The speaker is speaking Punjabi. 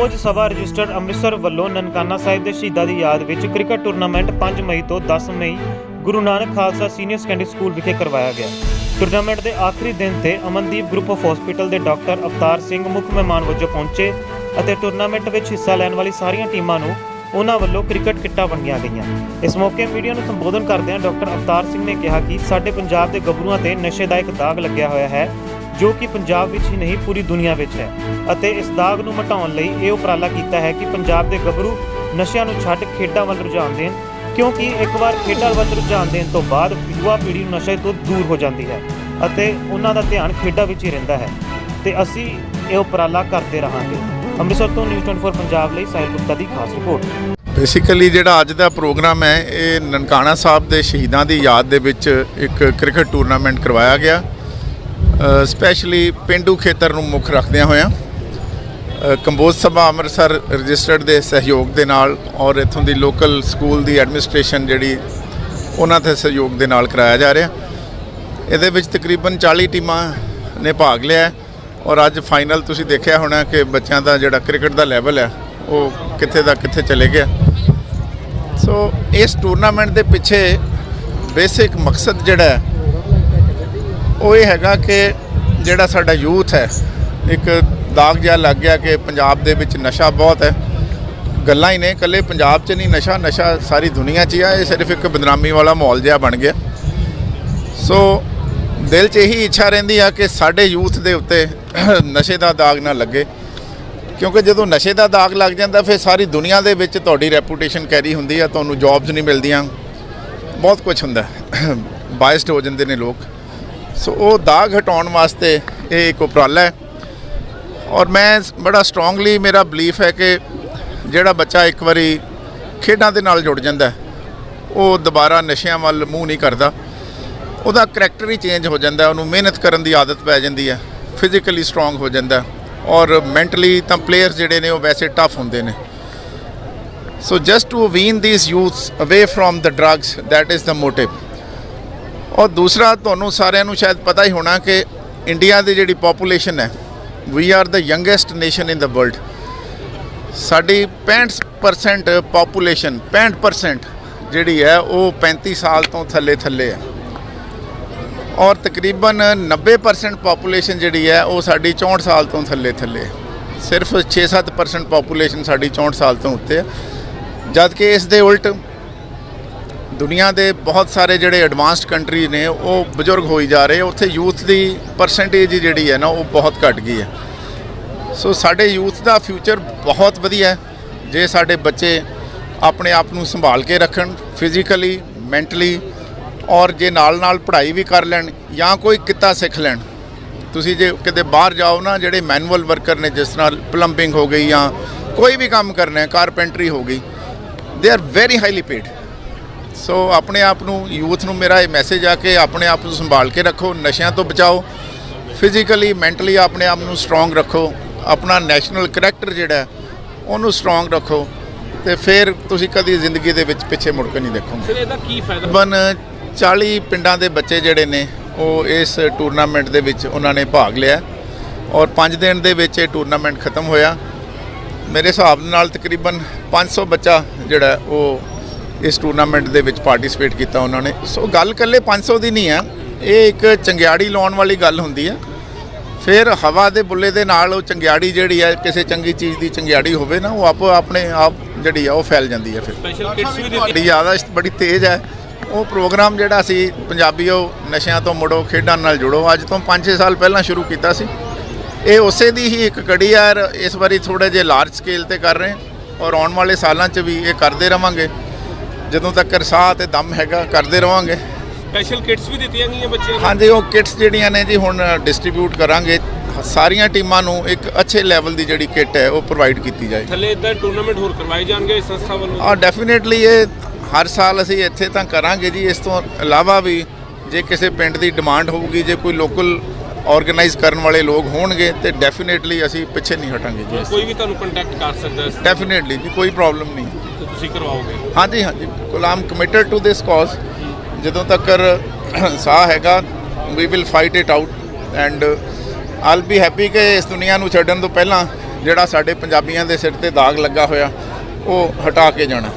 ਕੰਬੋਜ ਸਭਾ ਰਜਿਸਟਰਡ ਅੰਮ੍ਰਿਤਸਰ ਵੱਲੋਂ ਨਨਕਾਣਾ ਸਾਹਿਬ ਦੇ ਸ਼ਹੀਦਾਂ ਦੀ ਯਾਦ ਵਿੱਚ ਕ੍ਰਿਕਟ ਟੂਰਨਾਮੈਂਟ 5 ਮਈ ਤੋਂ 10 ਮਈ Guru Nanak Khalsa senior secondary school ਵਿਖੇ ਕਰਵਾਇਆ ਗਿਆ। ਟੂਰਨਾਮੈਂਟ ਦੇ ਆਖਰੀ ਦਿਨ ਤੇ ਅਮਨਦੀਪ ਗਰੁੱਪ ਆਫ ਹਸਪੀਟਲ ਦੇ ਡਾਕਟਰ ਅਵਤਾਰ ਸਿੰਘ ਮੁੱਖ ਮਹਿਮਾਨ ਵਜੋਂ ਪਹੁੰਚੇ ਅਤੇ ਟੂਰਨਾਮੈਂਟ ਵਿੱਚ ਹਿੱਸਾ ਲੈਣ ਵਾਲੀ ਸਾਰੀਆਂ ਟੀਮਾਂ ਨੂੰ ਉਹਨਾਂ ਵੱਲੋਂ ਕ੍ਰਿਕਟ ਕਿੱਟਾਂ ਵੰਡੀਆਂ ਗਈਆਂ। ਇਸ ਮੌਕੇ ਮੀਡੀਆ ਨੂੰ ਸੰਬੋਧਨ ਕਰਦਿਆਂ ਡਾਕਟਰ ਅਵਤਾਰ ਸਿੰਘ ਨੇ ਕਿਹਾ ਕਿ ਸਾਡੇ ਪੰਜਾਬ ਦੇ ਗੱਭਰੂਆਂ ਤੇ ਨਸ਼ੇ ਦਾ ਇੱਕ ਦਾਗ ਲੱਗਿਆ ਹੋਇਆ ਹੈ। ਜੋ ਕਿ ਪੰਜਾਬ ਵਿੱਚ ਹੀ ਨਹੀਂ, ਪੂਰੀ ਦੁਨੀਆ ਵਿੱਚ ਹੈ। ਅਤੇ ਇਸ ਦਾਗ ਨੂੰ ਮਿਟਾਉਣ ਲਈ ਇਹ ਉਪਰਾਲਾ ਕੀਤਾ ਹੈ ਕਿ ਪੰਜਾਬ ਦੇ ਗੱਭਰੂ ਨਸ਼ਿਆਂ ਨੂੰ ਛੱਡ ਖੇਡਾਂ ਵੱਲ ਰੁਝਾਨ ਦੇਣ, ਕਿਉਂਕਿ ਇੱਕ ਵਾਰ ਖੇਡਾਂ ਵੱਲ ਰੁਝਾਨ ਦੇਣ ਤੋਂ ਬਾਅਦ ਯੁਵਾ ਪੀੜ੍ਹੀ ਨਸ਼ੇ ਤੋਂ ਦੂਰ ਹੋ ਜਾਂਦੀ ਹੈ ਅਤੇ ਉਹਨਾਂ ਦਾ ਧਿਆਨ ਖੇਡਾਂ ਵਿੱਚ ਹੀ ਰਹਿੰਦਾ ਹੈ। ਤੇ ਅਸੀਂ ਇਹ ਉਪਰਾਲਾ ਕਰਦੇ ਰਹਾਂਗੇ। ਅੰਮ੍ਰਿਤਸਰ ਤੋਂ ਨਿਊਜ਼ 24 ਪੰਜਾਬ ਲਈ ਸਾਹਿਲ ਗੁਪਤਾ ਦੀ ਖਾਸ ਰਿਪੋਰਟ। ਬੇਸਿਕਲੀ ਜਿਹੜਾ ਅੱਜ ਦਾ ਪ੍ਰੋਗਰਾਮ ਹੈ, ਇਹ ਨਨਕਾਣਾ ਸਾਹਿਬ ਦੇ ਸ਼ਹੀਦਾਂ ਦੀ ਯਾਦ ਦੇ ਵਿੱਚ ਇੱਕ ਕ੍ਰਿਕਟ ਟੂਰਨਾਮੈਂਟ ਕਰਵਾਇਆ ਗਿਆ। ਸਪੈਸ਼ਲੀ ਪਿੰਡੂ ਖੇਤਰ ਨੂੰ ਮੁੱਖ ਰੱਖਦਿਆਂ ਹੋਇਆਂ ਕੰਬੋਜ ਸਭਾ ਅੰਮ੍ਰਿਤਸਰ ਰਜਿਸਟਰਡ ਦੇ ਸਹਿਯੋਗ ਦੇ ਨਾਲ ਔਰ ਇੱਥੋਂ ਦੀ ਲੋਕਲ ਸਕੂਲ ਦੀ ਐਡਮਿਨਿਸਟ੍ਰੇਸ਼ਨ ਜਿਹੜੀ, ਉਹਨਾਂ ਦੇ ਸਹਿਯੋਗ ਦੇ ਨਾਲ ਕਰਾਇਆ ਜਾ ਰਿਹਾ। ਇਹਦੇ ਵਿੱਚ ਤਕਰੀਬਨ 40 ਟੀਮਾਂ ਨੇ ਭਾਗ ਲਿਆ ਔਰ ਅੱਜ ਫਾਈਨਲ ਤੁਸੀਂ ਦੇਖਿਆ ਹੋਣਾ ਕਿ ਬੱਚਿਆਂ ਦਾ ਜਿਹੜਾ ਕ੍ਰਿਕਟ ਦਾ ਲੈਵਲ ਹੈ, ਉਹ ਕਿੱਥੇ ਦਾ ਕਿੱਥੇ ਚਲੇ ਗਿਆ। ਸੋ ਇਸ ਟੂਰਨਾਮੈਂਟ ਦੇ ਪਿੱਛੇ ਬੇਸਿਕ ਮਕਸਦ ਜਿਹੜਾ ਹੈ ਉਹ ਇਹ ਹੈਗਾ ਕਿ ਜਿਹੜਾ ਸਾਡਾ ਯੂਥ ਹੈ, ਇੱਕ ਦਾਗ ਜਿਹਾ ਲੱਗ ਗਿਆ ਕਿ ਪੰਜਾਬ ਦੇ ਵਿੱਚ ਨਸ਼ਾ ਬਹੁਤ ਹੈ। ਗੱਲਾਂ ਹੀ ਨੇ, ਇਕੱਲੇ ਪੰਜਾਬ 'ਚ ਨਹੀਂ, ਨਸ਼ਾ ਨਸ਼ਾ ਸਾਰੀ ਦੁਨੀਆ 'ਚ ਹੀ ਆ, ਇਹ ਸਿਰਫ ਇੱਕ ਬਦਨਾਮੀ ਵਾਲਾ ਮਾਹੌਲ ਜਿਹਾ ਬਣ ਗਿਆ। ਸੋ ਦਿਲ 'ਚ ਇਹੀ ਇੱਛਾ ਰਹਿੰਦੀ ਆ ਕਿ ਸਾਡੇ ਯੂਥ ਦੇ ਉੱਤੇ ਨਸ਼ੇ ਦਾ ਦਾਗ ਨਾ ਲੱਗੇ। ਕਿਉਂਕਿ ਜਦੋਂ ਨਸ਼ੇ ਦਾ ਦਾਗ ਲੱਗ ਜਾਂਦਾ, ਫਿਰ ਸਾਰੀ ਦੁਨੀਆ ਦੇ ਵਿੱਚ ਤੁਹਾਡੀ ਰੈਪੂਟੇਸ਼ਨ ਕੈਰੀ ਹੁੰਦੀ ਆ, ਤੁਹਾਨੂੰ ਜੌਬਸ ਨਹੀਂ ਮਿਲਦੀਆਂ। ਬਹੁਤ ਕੁਝ ਹੁੰਦਾ। ਬਾਇਸਡ ਹੋ ਜਾਂਦੇ ਨੇ ਲੋਕ। ਸੋ ਉਹ ਦਾਗ ਹਟਾਉਣ ਵਾਸਤੇ ਇਹ ਇੱਕ ਉਪਰਾਲਾ ਹੈ। ਔਰ ਮੈਂ ਬੜਾ ਸਟਰੋਂਗਲੀ ਮੇਰਾ ਬਲੀਫ ਹੈ ਕਿ ਜਿਹੜਾ ਬੱਚਾ ਇੱਕ ਵਾਰੀ ਖੇਡਾਂ ਦੇ ਨਾਲ ਜੁੜ ਜਾਂਦਾ ਉਹ ਦੁਬਾਰਾ ਨਸ਼ਿਆਂ ਵੱਲ ਮੂੰਹ ਨਹੀਂ ਕਰਦਾ। ਉਹਦਾ ਕਰੈਕਟਰ ਹੀ ਚੇਂਜ ਹੋ ਜਾਂਦਾ ਉਹਨੂੰ ਮਿਹਨਤ ਕਰਨ ਦੀ ਆਦਤ ਪੈ ਜਾਂਦੀ ਹੈ ਫਿਜ਼ੀਕਲੀ ਸਟਰੋਂਗ ਹੋ ਜਾਂਦਾ ਔਰ ਮੈਂਟਲੀ ਤਾਂ ਪਲੇਅਰਸ ਜਿਹੜੇ ਨੇ, ਉਹ ਵੈਸੇ ਟਫ ਹੁੰਦੇ ਨੇ। So just to wean these youths away from the drugs that is the motive ਔਰ ਦੂਸਰਾ, ਤੁਹਾਨੂੰ ਸਾਰਿਆਂ ਨੂੰ ਸ਼ਾਇਦ ਪਤਾ ਹੀ ਹੋਣਾ ਕਿ ਇੰਡੀਆ ਦੀ ਜਿਹੜੀ ਪੋਪੂਲੇਸ਼ਨ ਹੈ we are the youngest nation in the world ਸਾਡੀ 65% ਪੋਪੂਲੇਸ਼ਨ 65% ਜਿਹੜੀ ਹੈ, ਉਹ 35 ਸਾਲ ਤੋਂ ਥੱਲੇ ਥੱਲੇ ਹੈ। ਔਰ ਤਕਰੀਬਨ 90% ਪੋਪੂਲੇਸ਼ਨ ਜਿਹੜੀ ਹੈ, ਉਹ ਸਾਡੀ 64 ਸਾਲ ਤੋਂ ਥੱਲੇ ਥੱਲੇ ਸਿਰਫ 6-7% ਪੋਪੂਲੇਸ਼ਨ ਸਾਡੀ 64 ਸਾਲ ਤੋਂ ਉੱਤੇ ਹੈ। ਜਦ ਕਿ ਇਸ ਦੇ ਉਲਟ ਦੁਨੀਆ ਦੇ ਬਹੁਤ ਸਾਰੇ ਜਿਹੜੇ ਐਡਵਾਂਸਡ ਕੰਟਰੀ ਨੇ, ਉਹ ਬਜ਼ੁਰਗ ਹੋਈ ਜਾ ਰਹੇ, ਉੱਥੇ ਯੂਥ ਦੀ ਪਰਸੈਂਟੇਜ ਜਿਹੜੀ ਹੈ ਨਾ, ਉਹ ਬਹੁਤ ਘਟ ਗਈ ਹੈ। ਸੋ ਸਾਡੇ ਯੂਥ ਦਾ ਫਿਊਚਰ ਬਹੁਤ ਵਧੀਆ ਹੈ। ਜੇ ਸਾਡੇ ਬੱਚੇ ਆਪਣੇ ਆਪ ਨੂੰ ਸੰਭਾਲ ਕੇ ਰੱਖਣ ਫਿਜ਼ੀਕਲੀ ਮੈਂਟਲੀ ਔਰ ਜੇ ਨਾਲ-ਨਾਲ ਪੜ੍ਹਾਈ ਵੀ ਕਰ ਲੈਣ, ਜਾਂ ਕੋਈ ਕਿੱਤਾ ਸਿੱਖ ਲੈਣ, ਤੁਸੀਂ ਜੇ ਕਿਤੇ ਬਾਹਰ ਜਾਓ ਨਾ, ਜਿਹੜੇ ਮੈਨੂਅਲ ਵਰਕਰ ਨੇ, ਜਿਸ ਤਰ੍ਹਾਂ ਪਲੰਬਿੰਗ ਹੋ ਗਈ ਜਾਂ ਕੋਈ ਵੀ ਕੰਮ ਕਰਨਾ ਹੈ ਕਾਰਪੈਂਟਰੀ ਹੋ ਗਈ they are very highly paid so ਆਪਣੇ ਆਪ ਨੂੰ ਯੂਥ ਨੂੰ ਮੇਰਾ ਇਹ ਮੈਸੇਜ ਆ ਕਿ ਆਪਣੇ ਆਪ ਨੂੰ ਸੰਭਾਲ ਕੇ ਰੱਖੋ ਨਸ਼ਿਆਂ ਤੋਂ ਬਚਾਓ। ਫਿਜ਼ੀਕਲੀ ਮੈਂਟਲੀ ਆਪਣੇ ਆਪ ਨੂੰ ਸਟਰੋਂਗ ਰੱਖੋ। ਆਪਣਾ ਨੈਸ਼ਨਲ ਕਰੈਕਟਰ ਜਿਹੜਾ ਉਹਨੂੰ ਸਟਰੋਂਗ ਰੱਖੋ। ਤੇ ਫਿਰ ਤੁਸੀਂ ਕਦੀ ਜ਼ਿੰਦਗੀ ਦੇ ਵਿੱਚ ਪਿੱਛੇ ਮੁੜ ਕੇ ਨਹੀਂ ਦੇਖੋਗੇ। ਸਰ ਇਹਦਾ ਕੀ ਫਾਇਦਾ? ਤਕਰੀਬਨ 40 ਪਿੰਡਾਂ ਦੇ ਬੱਚੇ ਜਿਹੜੇ ਨੇ ਉਹ ਇਸ ਟੂਰਨਾਮੈਂਟ ਦੇ ਵਿੱਚ ਉਹਨਾਂ ਨੇ ਭਾਗ ਲਿਆ। ਔਰ 5 ਦਿਨ ਦੇ ਵਿੱਚ ਇਹ ਟੂਰਨਾਮੈਂਟ ਖਤਮ ਹੋਇਆ। ਮੇਰੇ ਹਿਸਾਬ ਨਾਲ ਤਕਰੀਬਨ 500 ਬੱਚਾ ਜਿਹੜਾ ਉਹ ਇਸ ਟੂਰਨਾਮੈਂਟ ਦੇ ਵਿੱਚ ਪਾਰਟਿਸਿਪੇਟ ਕੀਤਾ ਉਹਨਾਂ ਨੇ। ਸੋ ਗੱਲ ਕੱਲੇ 500 ਦੀ ਨਹੀਂ ਹੈ ਇਹ ਇੱਕ ਚੰਗਿਆੜੀ ਲਾਉਣ ਵਾਲੀ ਗੱਲ ਹੁੰਦੀ ਹੈ ਫਿਰ ਹਵਾ ਦੇ ਬੁੱਲੇ ਦੇ ਨਾਲ ਉਹ ਚੰਗਿਆੜੀ ਜਿਹੜੀ ਹੈ ਕਿਸੇ ਚੰਗੀ ਚੀਜ਼ ਦੀ ਚੰਗਿਆੜੀ ਹੋਵੇ ਨਾ ਉਹ ਆਪੋ ਆਪਣੇ ਆਪ ਜਿਹੜੀ ਆ ਉਹ ਫੈਲ ਜਾਂਦੀ ਹੈ ਫਿਰ। ਸਪੈਸ਼ਲ ਵੀ ਦਿੱਤੀ। ਬੜੀ ਤੇਜ਼ ਹੈ ਉਹ ਪ੍ਰੋਗਰਾਮ ਜਿਹੜਾ ਸੀ ਪੰਜਾਬੀਓ ਨਸ਼ਿਆਂ ਤੋਂ ਮੁੜੋ ਖੇਡਾਂ ਨਾਲ ਜੁੜੋ ਅੱਜ ਤੋਂ 5-6 ਸਾਲ ਪਹਿਲਾਂ ਸ਼ੁਰੂ ਕੀਤਾ ਸੀ। ਇਹ ਉਸੇ ਦੀ ਹੀ ਇੱਕ ਕੜੀ ਹੈ ਔਰ ਇਸ ਵਾਰੀ ਥੋੜੇ ਜਿਹਾ ਲਾਰਜ ਸਕੇਲ ਤੇ ਕਰ ਰਹੇ ਹਾਂ। ਔਰ ਆਉਣ ਵਾਲੇ ਸਾਲਾਂ 'ਚ ਵੀ ਇਹ ਕਰਦੇ ਰਵਾਂਗੇ। ਜਦੋਂ ਤੱਕ ਸਾਹ ਤੇ ਦਮ ਹੈਗਾ ਕਰਦੇ ਰਵਾਂਗੇ। ਸਪੈਸ਼ਲ ਕਿਟਸ ਵੀ ਦਿੱਤੀਆਂ ਗਈਆਂ ਬੱਚਿਆਂ ਨੂੰ? ਹਾਂਜੀ ਉਹ ਕਿਟਸ ਜਿਹੜੀਆਂ ਨੇ ਜੀ ਹੁਣ ਡਿਸਟ੍ਰੀਬਿਊਟ ਕਰਾਂਗੇ। ਸਾਰੀਆਂ ਟੀਮਾਂ ਨੂੰ ਇੱਕ ਅੱਛੇ ਲੈਵਲ ਦੀ ਜਿਹੜੀ ਕਿਟ ਹੈ ਉਹ ਪ੍ਰੋਵਾਈਡ ਕੀਤੀ ਜਾਏ। ਥੱਲੇ ਇਦਾਂ ਟੂਰਨਾਮੈਂਟ ਹੋਰ ਕਰਵਾਏ ਜਾਣਗੇ ਇਸ ਸੰਸਥਾ ਵੱਲੋਂ? ਆ ਡੈਫੀਨੇਟਲੀ ਇਹ ਹਰ ਸਾਲ ਅਸੀਂ ਇੱਥੇ ਤਾਂ ਕਰਾਂਗੇ ਜੀ। ਇਸ ਤੋਂ ਇਲਾਵਾ ਵੀ ਜੇ ਕਿਸੇ ਪਿੰਡ ਦੀ ਡਿਮਾਂਡ ਹੋਊਗੀ ਜੇ ਕੋਈ ਲੋਕਲ ਆਰਗੇਨਾਈਜ਼ ਕਰਨ ਵਾਲੇ ਲੋਕ ਹੋਣਗੇ ਤੇ ਡੈਫੀਨੇਟਲੀ ਅਸੀਂ ਪਿੱਛੇ ਨਹੀਂ ਹਟਾਂਗੇ ਜੀ। ਕੋਈ ਵੀ ਤੁਹਾਨੂੰ ਕੰਟੈਕਟ ਕਰ ਸਕਦਾ ਹੈ। ਡੈਫੀਨੇਟਲੀ ਜੀ ਕੋਈ ਪ੍ਰੋਬਲਮ ਨਹੀਂ। ਤੇ ਤੁਸੀਂ ਕਰਵਾਓਗੇ? ਹਾਂਜੀ ਹਾਂਜੀ। ਆਮ ਕਮਿਟਡ ਟੂ ਦਿਸ ਕਾਜ਼ ਜਦੋਂ ਤੱਕ ਸਾਹ ਹੈਗਾ we will fight it out and all be happy ਕਿ ਇਸ ਦੁਨੀਆ ਨੂੰ ਛੱਡਣ ਤੋਂ ਪਹਿਲਾਂ ਜਿਹੜਾ ਸਾਡੇ ਪੰਜਾਬੀਆਂ ਦੇ ਸਿਰ ਤੇ ਦਾਗ ਲੱਗਾ ਹੋਇਆ ਉਹ ਹਟਾ ਕੇ ਜਾਣਾ।